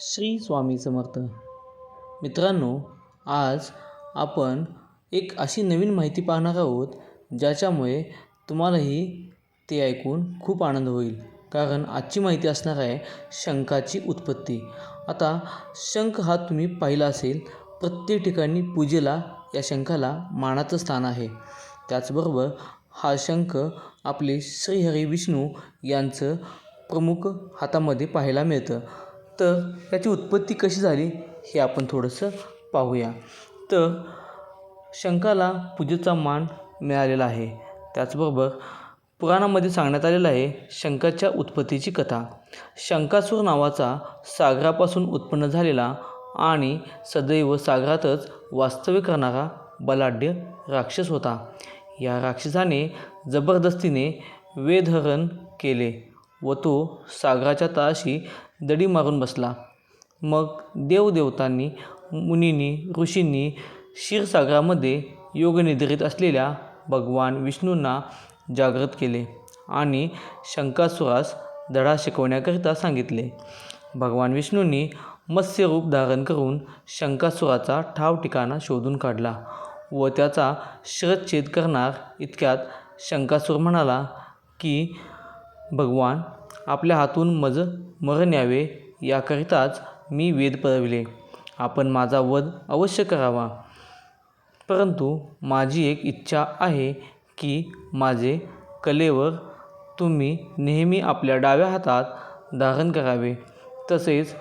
श्री स्वामी समर्थ. मित्रांनो आज आपण एक अशी नवीन माहिती पाहणार आहोत ज्याच्यामुळे तुम्हालाही ते ऐकून खूप आनंद होईल. कारण आजची माहिती असणार आहे शंखाची उत्पत्ती. आता शंख हा तुम्ही पाहिला असेल प्रत्येक ठिकाणी पूजेला या शंखाला मानाचं स्थान आहे. त्याचबरोबर हा शंख आपले श्रीहरी विष्णू यांचं प्रमुख हातामध्ये पाहायला मिळतं. तर याची उत्पत्ती कशी झाली हे आपण थोडंसं पाहूया. तर शंखाला पूजेचा मान मिळालेला आहे. त्याचबरोबर पुराणामध्ये सांगण्यात आलेलं आहे शंखाच्या उत्पत्तीची कथा. शंखासूर नावाचा सागरापासून उत्पन्न झालेला आणि सदैव सागरातच वास्तव्य करणारा बलाढ्य राक्षस होता. या राक्षसाने जबरदस्तीने वेधहरण केले. व तो सागराच्या तळाशी दडी मारून बसला. मग देवदेवतांनी मुनींनी ऋषींनी क्षीरसागरामध्ये योगनिद्रित असलेल्या भगवान विष्णूंना जागृत केले आणि शंकासुरास धडा शिकवण्याकरिता सांगितले. भगवान विष्णूंनी मत्स्यरूप धारण करून शंकासुराचा ठाव ठिकाणा शोधून काढला व त्याचा शिरच्छेद करणार इतक्यात शंकासूर म्हणाला की भगवान आपल्या हातून मज मरण यावे याकरिताच मी वेद पळविले आपण माझा वध अवश्य करावा. परंतु माझी एक इच्छा आहे की माझे कलेवर तुम्ही नेहमी आपल्या डाव्या हातात धारण करावे. तसेच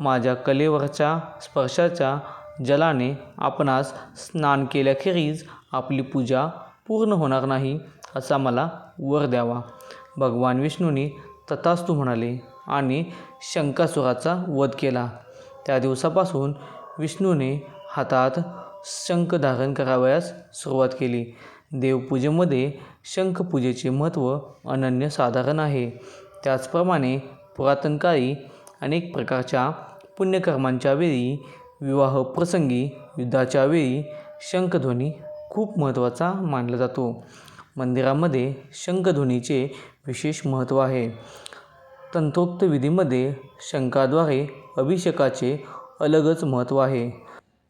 माझ्या कलेवरच्या स्पर्शाच्या जलाने आपणास स्नान केल्याखेरीज आपली पूजा पूर्ण होणार नाही असा मला वर द्यावा. भगवान विष्णूंनी तथास्तु म्हणाले आणि शंकासुराचा वध केला. त्या दिवसापासून विष्णूने हातात शंख धारण करावयास सुरुवात केली. देवपूजेमध्ये शंखपूजेचे महत्त्व अनन्यसाधारण आहे. त्याचप्रमाणे पुरातन काळी अनेक प्रकारच्या पुण्यकर्मांच्या वेळी विवाहप्रसंगी युद्धाच्या वेळी शंखध्वनी खूप महत्त्वाचा मानला जातो. मंदिरामध्ये शंखध्वनीचे विशेष महत्त्व आहे. तंत्रोक्त विधीमध्ये शंखाद्वारे अभिषेकाचे अलगच महत्त्व आहे.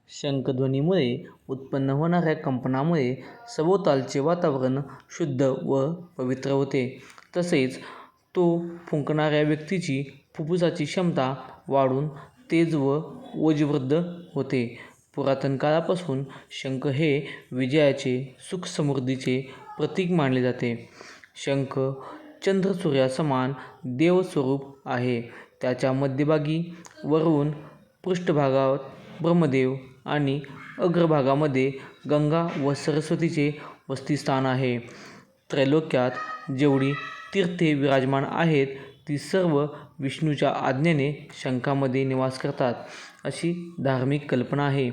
शंखध्वनीमुळे उत्पन्न होणाऱ्या कंपनामुळे सभोवतालचे वातावरण शुद्ध व पवित्र होते. तसेच तो फुंकणाऱ्या व्यक्तीची फुफ्फुसाची क्षमता वाढून तेज व ओजवृद्ध होते. पुरातन काळापासून शंख हे विजयाचे सुखसमृद्धीचे प्रतीक मानले जाते. शंख चंद्रसूर्यासमान देवस्वरूप आहे. त्याच्या मध्यभागी वरून पृष्ठभागात ब्रह्मदेव आणि अग्रभागामध्ये गंगा व सरस्वतीचे वसतिस्थान आहे. त्रैलोक्यात जेवढी तीर्थे विराजमान आहेत ती सर्व विष्णूच्या आज्ञेने शंखामध्ये निवास करतात अशी धार्मिक कल्पना आहे.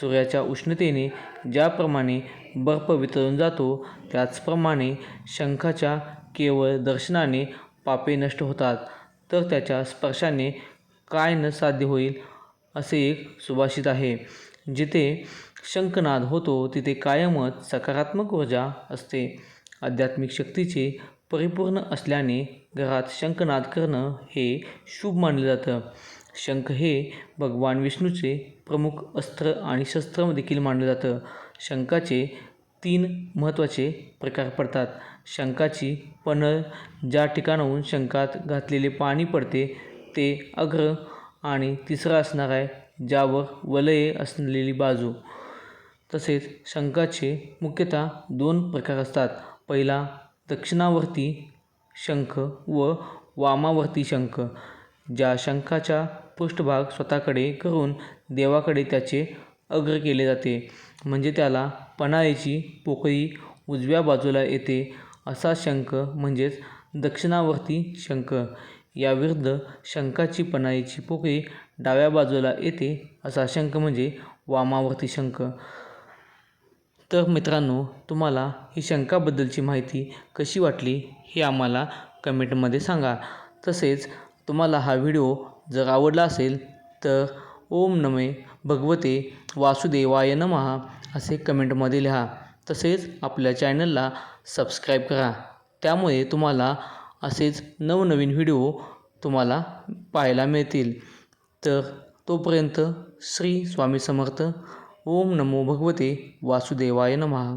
सूर्याच्या उष्णतेने ज्याप्रमाणे बर्फ वितळून जातो. त्याचप्रमाणे शंखाच्या केवळ दर्शनाने पापे नष्ट होतात. तर त्याच्या स्पर्शाने काय न साध्य होईल असे एक सुभाषित आहे. जिथे शंखनाद होतो तिथे कायमच सकारात्मक ऊर्जा असते. आध्यात्मिक शक्तीचे परिपूर्ण असल्याने घरात शंखनाद करणं हे शुभ मानलं जातं. शंख हे भगवान विष्णूचे प्रमुख अस्त्र आणि शस्त्र देखील मानलं जातं. शंखाचे तीन महत्त्वाचे प्रकार पडतात. शंखाची पणळ ज्या ठिकाणाहून शंखात घातलेले पाणी पडते ते अग्र आणि तिसरा असणार आहे ज्यावर वलये असलेली बाजू. तसेच शंखाचे मुख्यतः दोन प्रकार असतात. पहिला दक्षिणावर्ती शंख व वामावर्ती शंख ज्या शंखाचा पृष्ठभाग स्वतःकडे करून देवाकडे त्याचे अग्र केले जाते. म्हणजे त्याला पणाळीची पोकळी उजव्या बाजूला येते असा शंख म्हणजेच दक्षिणावर्ती शंख. याविरुद्ध शंखाची पणाळीची पोकळी डाव्या बाजूला येते असा शंख म्हणजे वामावर्ती शंख. तर मित्रांनो तुम्हाला ही शंखाबद्दलची माहिती कशी वाटली हे आम्हाला कमेंटमध्ये सांगा. तसेच तुम्हाला हा व्हिडिओ जर आवडला असेल तर ओम नमे भगवते वासुदेवाय नमः. असे कमेंटमध्ये लिहा. तसेच आपल्या चॅनलला सबस्क्राईब करा. त्यामुळे तुम्हाला असेच नवनवीन व्हिडिओ तुम्हाला पाहायला मिळतील. तर तोपर्यंत श्री स्वामी समर्थ. ओम नमो भगवते वासुदेवाय नमः.